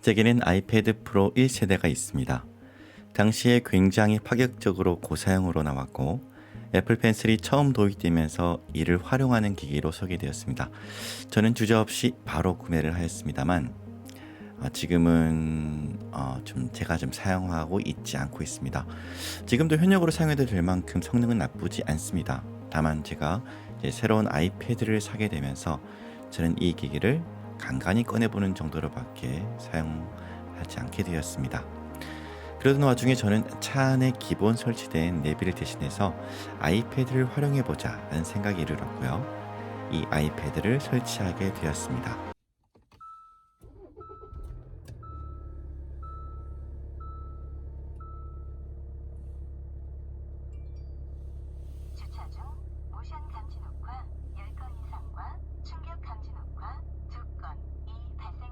제게는 아이패드 프로 1세대가 있습니다. 당시에 굉장히 파격적으로 고사양으로 나왔고 애플 펜슬이 처음 도입되면서 이를 활용하는 기기로 소개되었습니다. 저는 주저없이 바로 구매를 하였습니다만 아, 지금은 어, 좀 제가 좀 사용하고 있지 않고 있습니다. 지금도 현역으로 사용해도 될 만큼 성능은 나쁘지 않습니다. 다만 제가 새로운 아이패드를 사게 되면서 저는 이 기기를 간간히 꺼내보는 정도로밖에 사용하지 않게 되었습니다. 그러던 와중에 저는 차 안에 기본 설치된 내비를 대신해서 아이패드를 활용해보자 라는 생각이 이르렀고요. 이 아이패드를 설치하게 되었습니다. 주차 중 모션 감지 녹화 10건 이상과 충격 감지 녹화 2건 이 발생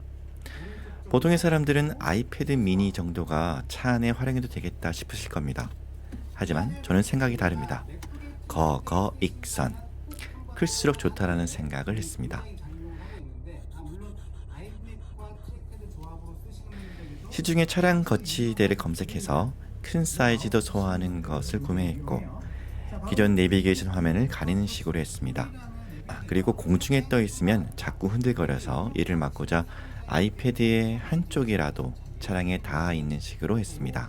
보통의 사람들은 아이패드 미니 정도가 차 안에 활용해도 되겠다 싶으실 겁니다. 하지만 저는 생각이 다릅니다. 거거 익선 클수록 좋다라는 생각을 했습니다. 시중에 차량 거치대를 검색해서 큰 사이즈도 소화하는 것을 구매했고 기존 내비게이션 화면을 가리는 식으로 했습니다. 아, 그리고 공중에 떠 있으면 자꾸 흔들거려서 이를 막고자 아이패드의 한쪽이라도 차량에 닿아 있는 식으로 했습니다.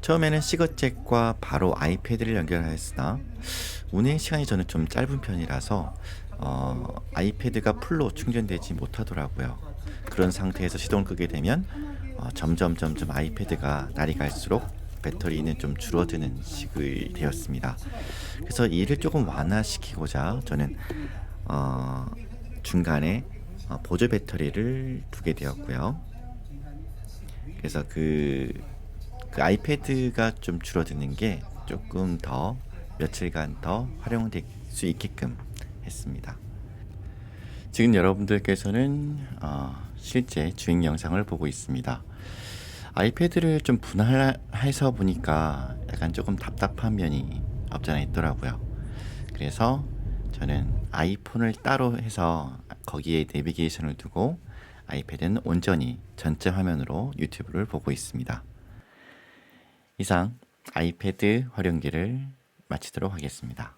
처음에는 시거잭과 바로 아이패드를 연결하였으나 운행 시간이 저는 좀 짧은 편이라서 어, 아이패드가 풀로 충전되지 못하더라고요. 그런 상태에서 시동을 끄게 되면 어, 점점 점점 아이패드가 날이 갈수록 배터리는 좀 줄어드는 식이 되었습니다. 그래서 이를 조금 완화시키고자 저는 어, 중간에 어, 보조 배터리를 두게 되었고요. 그래서 그, 그 아이패드가 좀 줄어드는 게 조금 더 며칠간 더 활용될 수 있게끔 했습니다. 지금 여러분들께서는 어, 실제 주행 영상을 보고 있습니다. 아이패드를 좀 분할해서 보니까 약간 조금 답답한 면이 없잖아 있더라고요. 그래서 저는 아이폰을 따로 해서 거기에 내비게이션을 두고 아이패드는 온전히 전체 화면으로 유튜브를 보고 있습니다. 이상 아이패드 활용기를 마치도록 하겠습니다.